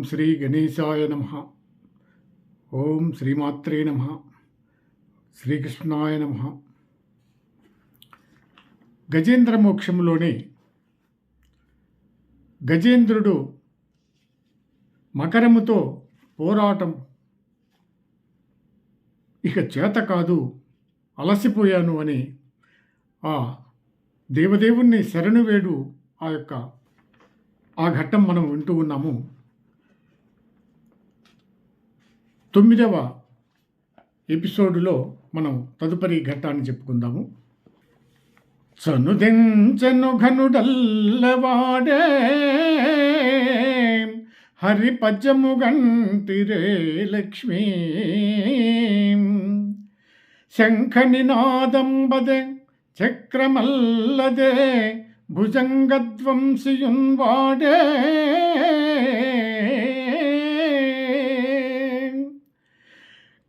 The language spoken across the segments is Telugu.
ఓం శ్రీ గణేశాయ నమ. ఓం శ్రీమాత్రే నమ. శ్రీకృష్ణాయ నమ. గజేంద్ర మోక్షంలోనే గజేంద్రుడు మకరముతో పోరాటం. ఇక చేత కాదు అలసిపోయాను అని ఆ దేవదేవుణ్ణి శరణు వేడు ఆ యొక్క ఆ ఘట్టం మనం వింటూ ఉన్నాము. తొమ్మిదవ ఎపిసోడులో మనం తదుపరి ఘట్టాన్ని చెప్పుకుందాము. చనుదెంచను ఘనుడల్లవాడే హరిపద్యము గంటిరే లక్ష్మీ. శంఖనినాదంబదే చక్రమల్లదే భుజంగధ్వంసియున్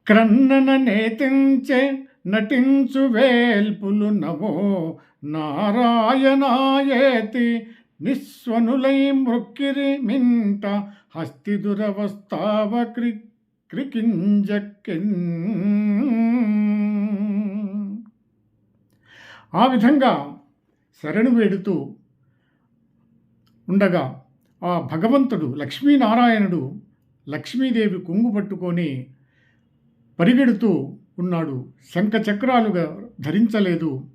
క్రన్నన నేతించే నటించు వేల్పులు నవో నారాయణాయేతి. నిస్వనులై మృక్కిరి మింట హస్తిదురవస్తావ క్రి క్రికింజక్కిన్ ఆ విధంగా శరణు వేడుతూ ఉండగా ఆ భగవంతుడు లక్ష్మీనారాయణుడు లక్ష్మీదేవి కొంగు పట్టుకొని పరిగెడుతూ ఉన్నాడు. శంఖ చక్రాలుగా ధరించలేదు.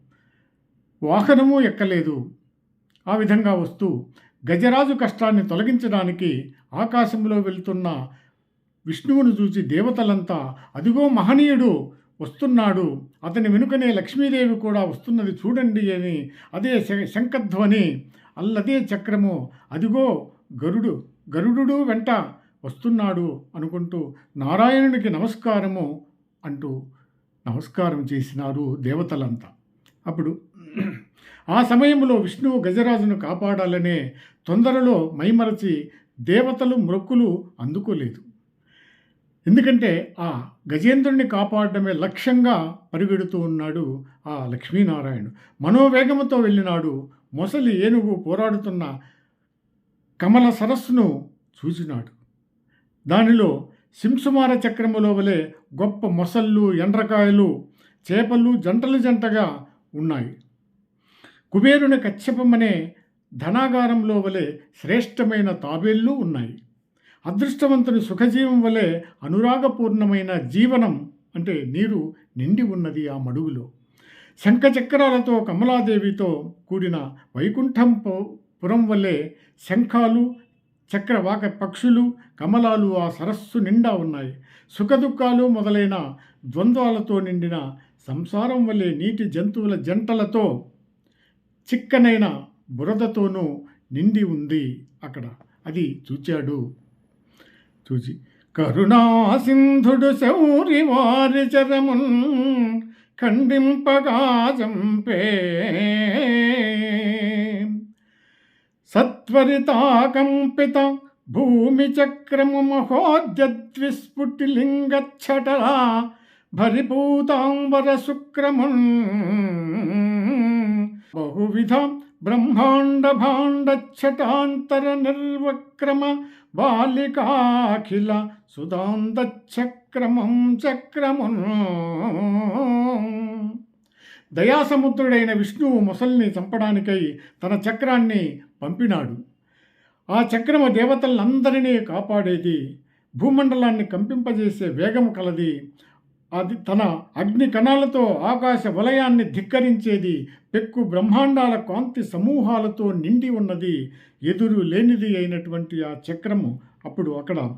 వాహనము ఎక్కలేదు. ఆ విధంగా వస్తూ గజరాజు కష్టాన్ని తొలగించడానికి ఆకాశంలో వెళ్తున్న విష్ణువును చూసి దేవతలంతా అదిగో మహనీయుడు వస్తున్నాడు. అతని వెనుకనే లక్ష్మీదేవి కూడా వస్తున్నది చూడండి అని అదే శంఖధ్వని అల్లదే చక్రము. అదిగో గరుడు గరుడు వెంట వస్తున్నాడు అనుకుంటూ నారాయణునికి నమస్కారము అంటూ నమస్కారం చేసినారు దేవతలంతా. అప్పుడు ఆ సమయంలో విష్ణువు గజరాజును కాపాడాలనే తొందరలో మైమరచి దేవతలు మ్రొక్కులు అందుకోలేదు. ఎందుకంటే ఆ గజేంద్రుణ్ణి కాపాడడమే లక్ష్యంగా పరిగెడుతూ ఉన్నాడు ఆ లక్ష్మీనారాయణుడు. మనోవేగముతో వెళ్ళినాడు. మొసలి ఏనుగు పోరాడుతున్న కమల సరస్సును చూసినాడు దానిలో సింసుమార చక్రములో వలె గొప్ప మొసళ్ళు ఎండ్రకాయలు చేపలు జంటలు జంటగా ఉన్నాయి. కుబేరుని కచ్చపమనే ధనాగారంలో వలె శ్రేష్టమైన తాబేళ్ళు ఉన్నాయి. అదృష్టవంతుని సుఖజీవం వలె అనురాగపూర్ణమైన జీవనం అంటే నీరు నిండి ఉన్నది ఆ మడుగులో. శంఖచక్రాలతో కమలాదేవితో కూడిన వైకుంఠం పురం వల్లే శంఖాలు చక్రవాక పక్షులు కమలాలు ఆ సరస్సు నిండా ఉన్నాయి. సుఖదుఖాలు మొదలైన ద్వంద్వాలతో నిండిన సంసారం వల్లే నీటి జంతువుల జంటలతో చిక్కనైన బురదతోనూ నిండి ఉంది అక్కడ. అది చూచాడు చూచి. కరుణాసింధుడు శౌరి వారి చరమున్ ఖండింపగా చంపే సత్వరితాకంపిత భూమి చక్రము మహోద్యద్విస్ఫుటిలింగచ్చటలా భరిభూతాంబర శుక్రమున్. బహువిధ బ్రహ్మాండ భాండచ్చటాంతర నిర్వక్రమ బాలికాఖిల సుధాంతచక్రమం చక్రమున్. దయాసముద్రుడైన విష్ణువు మొసల్ని చంపడానికై తన చక్రాన్ని పంపినాడు. ఆ చక్రము దేవతలందరినీ కాపాడేది భూమండలాన్ని కంపింపజేసే వేగము కలది. అది తన అగ్ని కణాలతో ఆకాశ వలయాన్ని ధిక్కరించేది పెక్కు బ్రహ్మాండాల కాంతి సమూహాలతో నిండి ఉన్నది ఎదురు లేనిది అయినటువంటి ఆ చక్రము అప్పుడు అక్కడ.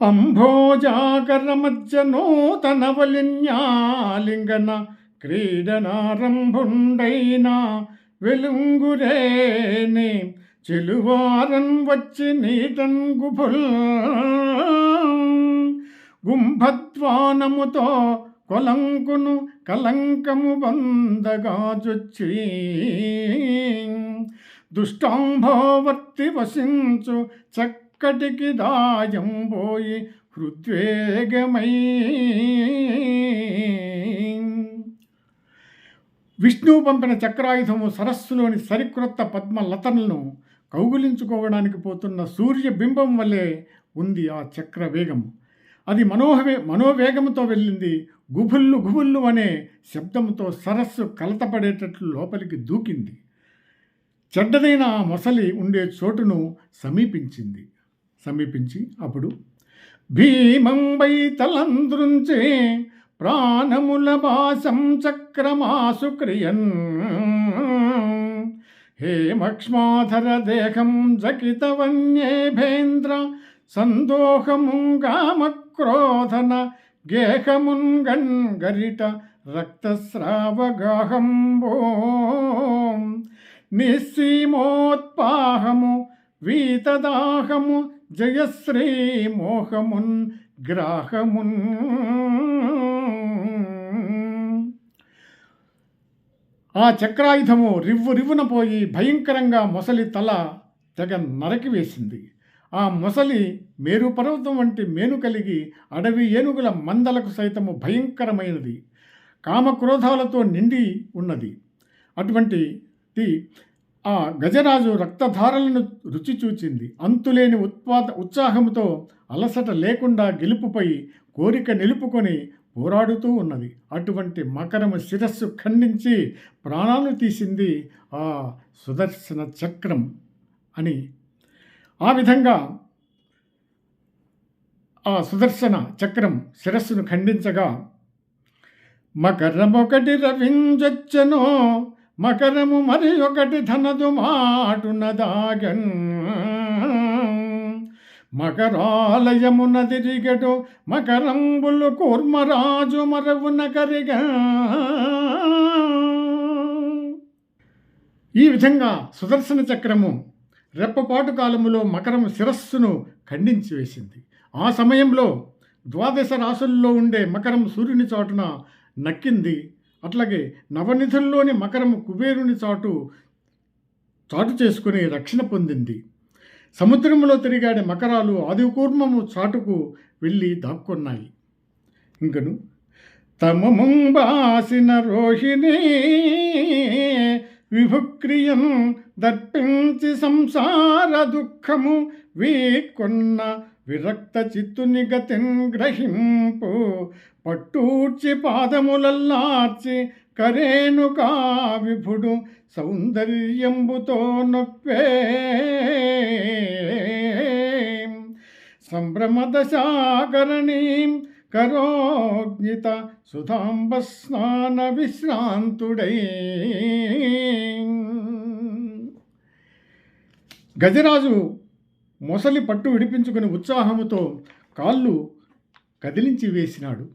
అంభోజాకర మధ్య నూతన వలిన్యాలింగన క్రీడనారంభుండైన వెలుంగురేనే చెలువారం వచ్చి నీటన్ గుభుల్ గుంభద్వానముతో కొలంకును కలంకము బందగాజొచ్చి దుష్టాంభోవర్తి వసించు చక్కటికి దాయం పోయి హృద్వేగమై. విష్ణువు పంపిన చక్రాయుధము సరస్సులోని సరిక్రొత్త పద్మ లతలను కౌగులించుకోవడానికి పోతున్న సూర్యబింబం వలె వల్లే ఉంది ఆ చక్ర వేగము అది మనోహవే మనోవేగంతో వెళ్ళింది. గుబుల్లు గుబుల్లు అనే శబ్దంతో సరస్సు కలతపడేటట్లు లోపలికి దూకింది. చెడ్డదైన ఆ మొసలి ఉండే చోటును సమీపించింది. సమీపించి అప్పుడు భీమంబై తలంద్రుంచే ప్రాణముల భాసం చక్రమాసు క్రియన్. హేమక్ష్మాధర దేహం జకితవన్యేభేంద్ర సందోహముంగామక్రోధన గేహమున్గన్ గరిట రక్తస్రావగాహంబో. నిస్సీమోత్పాహము వీతదాహము జయశ్రీమోహమున్ గ్రాహమున్ ఆ చక్రాయుధము రివ్వు రివ్వున పోయి భయంకరంగా మొసలి తల తెగ నరకి వేసింది. ఆ మొసలి మేరు పర్వతం వంటి మేను కలిగి అడవి ఏనుగుల మందలకు సైతము భయంకరమైనది. కామక్రోధాలతో నిండి ఉన్నది. అటువంటిది ఆ గజరాజు రక్తధారలను రుచి చూచింది. అంతులేని ఉత్పాద ఉత్సాహంతో అలసట లేకుండా గెలుపుపై కోరిక నిలుపుకొని పోరాడుతూ ఉన్నది. అటువంటి మకరము శిరస్సు ఖండించి ప్రాణాలు తీసింది ఆ సుదర్శన చక్రం అని. ఆ విధంగా ఆ సుదర్శన చక్రం శిరస్సును ఖండించగా మకరమొకటి రవించొచ్చనో మకరము మరి ఒకటి ధనదు మాటున దాగన్. మకరాలయమున తిరిగడు మకరంబులు కూర్మరాజు మరవున కరిగా. ఈ విధంగా సుదర్శన చక్రము రెప్పపాటు కాలములో మకరం శిరస్సును ఖండించి వేసింది. ఆ సమయంలో ద్వాదశ రాసుల్లో ఉండే మకరం సూర్యుని చోటున నక్కింది అట్లాగే నవనిధుల్లోని మకరము కుబేరుని చాటు చాటు చేసుకుని రక్షణ పొందింది. సముద్రంలో తిరిగాడే మకరాలు ఆదికూర్మము చాటుకు వెళ్ళి దాక్కున్నాయి. ఇంకను తమముంబాసిన రోహిణి విభుక్రియం దర్పించి సంసార దుఃఖము వీక్కున్న విరక్త చిత్తుని గతిన్ గ్రహింపు పట్టూర్చి పాదములల్లార్చి కరేణుకా విభుడు సౌందర్యంబుతో నొప్పే. సంభ్రమదశాకరణీం కరోజ్ఞిత సుధాంబ స్నాన విశ్రాంతుడై. గజరాజు మొసలి పట్టు విడిపించుకుని ఉత్సాహముతో కాళ్ళు కదిలించి వేసినాడు.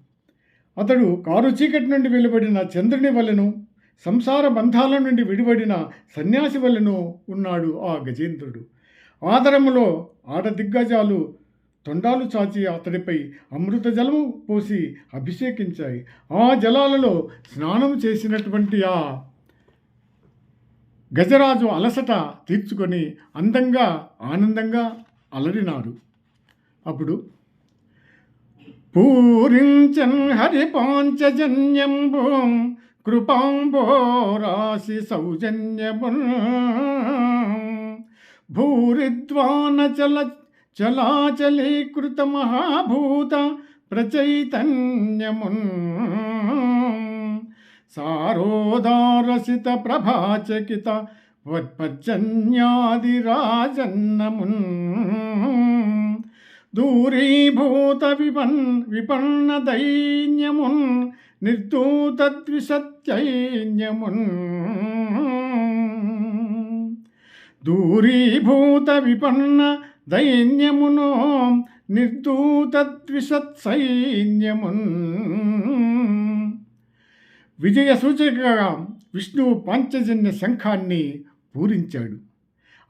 అతడు కారు చీకటి నుండి వెలువడిన చంద్రుని వలెను సంసార బంధాల నుండి విడిపడిన సన్యాసి వలెను ఉన్నాడు ఆ గజేంద్రుడు. ఆదరములో ఆట దిగ్గజాలు తొండాలు చాచి అతడిపై అమృత జలము పోసి అభిషేకించాయి. ఆ జలాలలో స్నానం చేసినటువంటి ఆ గజరాజు అలసట తీర్చుకొని అందంగా ఆనందంగా అలరినారు అప్పుడు పూరించన్ హరి పాంచజన్యంబు కృపాంబోరాశి సౌజన్యము భూరిద్వాన చల చలాచలీకృత మహాభూత ప్రచైతన్యమున్ సారోదారసిత ప్రభాచకిత వత్పర్జన్యాదిరాజన్నమున్. దూరీభూత విపన్ విపన్న దైన్యమున్ నిర్దూత ద్విషత్యైన్యమున్ దూరీభూత విపన్న దైన్యమునో నిర్దూత ద్విషత్సైన్యమున్ విజయ సూచికగా విష్ణువు పాంచజన్య శంఖాన్ని పూరించాడు.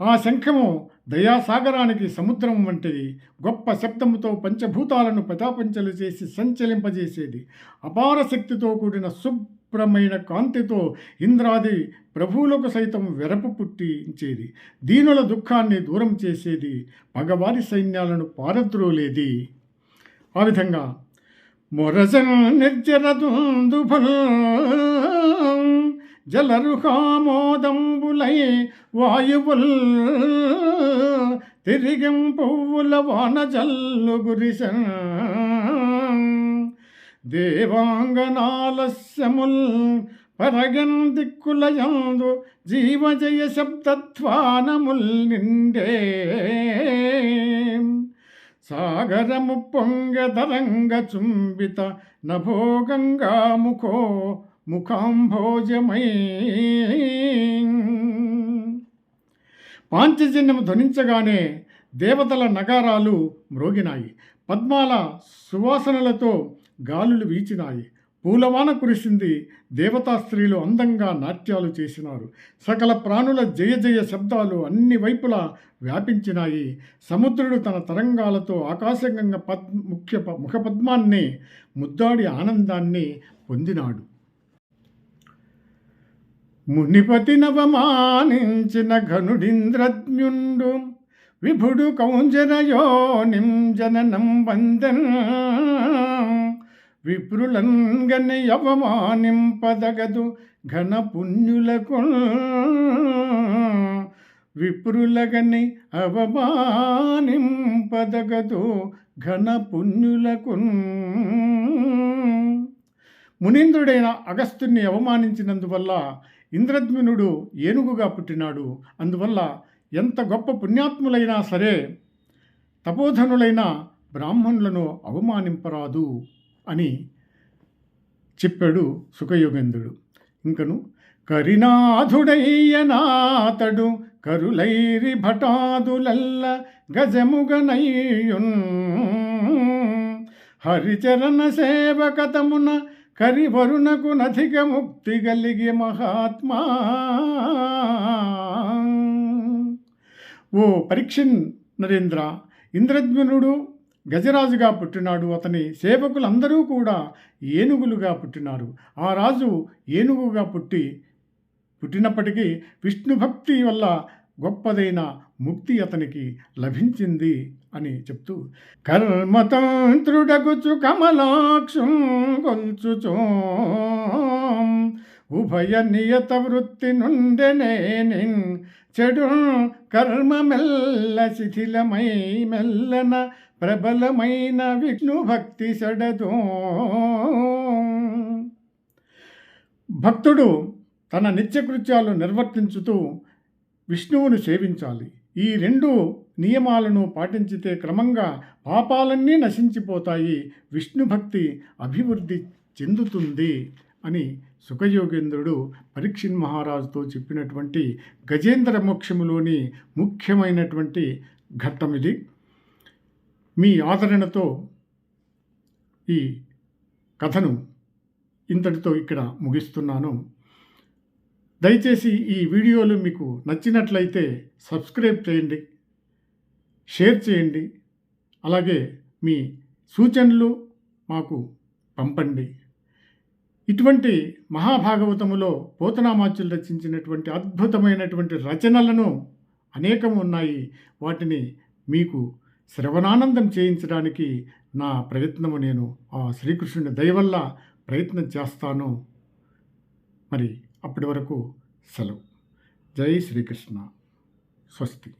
ఆ శంఖము దయాసాగరానికి సముద్రం వంటిది గొప్ప శబ్దముతో పంచభూతాలను పటాపంచలు చేసి సంచలింపజేసేది. అపార శక్తితో కూడిన శుభ్రమైన కాంతితో ఇంద్రాది ప్రభువులకు సైతం వెరపు పుట్టించేది. దీనుల దుఃఖాన్ని దూరం చేసేది. పగవారి సైన్యాలను పారద్రోలేది. ఆ విధంగా మొరసన్ నిర్జరదుందుఫల్ జలరుహామోదంబులై వాయువుల్ తిరిగం పువ్వుల వాన జల్లు గురిసన్ దేవాంగనాలస్యముల్ పరగన్ దిక్కులయందు జీవజయ శబ్దధ్వానముల్ నిండే సాగరము పొంగదరంగ చుంబిత నభోగంగా ముఖో ముఖాంభోజమై. పాంచజన్యము ధ్వనించగానే దేవతల నగారాలు మ్రోగినాయి. పద్మాల సువాసనలతో గాలులు వీచినాయి. పూలవాన కురిసింది దేవతా స్త్రీలు అందంగా నాట్యాలు చేసినారు. సకల ప్రాణుల జయ జయ శబ్దాలు అన్ని వైపులా వ్యాపించినాయి. సముద్రుడు తన తరంగాలతో ఆకాశగంగ పద్ ముఖ్య ప- ముఖపద్మాన్ని ముద్దాడి ఆనందాన్ని పొందినాడు. మునిపతి నవమానించిన ఘనుడింద్రజ్ఞుండు విభుడు కౌంజనయోనిం నింజననం వందన్ విప్రులంగని అవమానింపదగదు ఘనపుణ్యులకు విప్రులగని అవమానింపదగదు ఘనపుణ్యులకు మునీంద్రుడైన అగస్త్యుని అవమానించినందువల్ల ఇంద్రద్మినుడు ఏనుగుగా పుట్టినాడు. అందువల్ల ఎంత గొప్ప పుణ్యాత్ములైనా సరే తపోధనులైన బ్రాహ్మణులను అవమానింపరాదు. అని చెప్పాడు సుఖయోగేంద్రుడు. ఇంకను కరినాథుడయ్యనాథడు కరులైరి భటాదులల్ల గజముగనయ్యున్. హరిచరణ సేవకతమున కరివరునకు నధిక ముక్తి కలిగి మహాత్మా. ఓ పరీక్షిన్ నరేంద్ర ఇంద్రజ్ఞనుడు గజరాజుగా పుట్టినాడు అతని సేవకులందరూ కూడా ఏనుగులుగా పుట్టినారు. ఆ రాజు ఏనుగుగా పుట్టి పుట్టినప్పటికీ విష్ణు భక్తి వల్ల గొప్పదైన ముక్తి అతనికి లభించింది అని చెప్తూ కర్మతంత్రుడగుచు కమలాక్షం కొంచుచో ఉభయ నియత వృత్తి నుండెనే నిన్ చెడు కర్మ మెల్ల శిథిలమై మెల్లన ప్రబలమైన విష్ణు భక్తి సడదు భక్తుడు తన నిత్యకృత్యాలు నిర్వర్తించుతూ విష్ణువును సేవించాలి. ఈ రెండు నియమాలను పాటించితే క్రమంగా పాపాలన్నీ నశించిపోతాయి. విష్ణు భక్తి అభివృద్ధి చెందుతుంది. అని సుఖయోగేంద్రుడు పరీక్షిన్ మహారాజుతో చెప్పినటువంటి గజేంద్ర మోక్షములోని ముఖ్యమైనటువంటి ఘట్టం ఇది. మీ ఆదరణతో ఈ కథను ఇంతటితో ఇక్కడ ముగిస్తున్నాను. దయచేసి ఈ వీడియోలు మీకు నచ్చినట్లయితే సబ్స్క్రైబ్ చేయండి షేర్ చేయండి అలాగే మీ సూచనలు మాకు పంపండి. ఇటువంటి మహాభాగవతములో పోతనామాచులు రచించినటువంటి అద్భుతమైనటువంటి రచనలను అనేకం ఉన్నాయి. వాటిని మీకు శ్రవణానందం చేయించడానికి నా ప్రయత్నము నేను ఆ శ్రీకృష్ణుని దయవల్ల ప్రయత్నం చేస్తాను. మరి అప్పటి వరకు సెలవు. జై శ్రీకృష్ణ. స్వస్తి.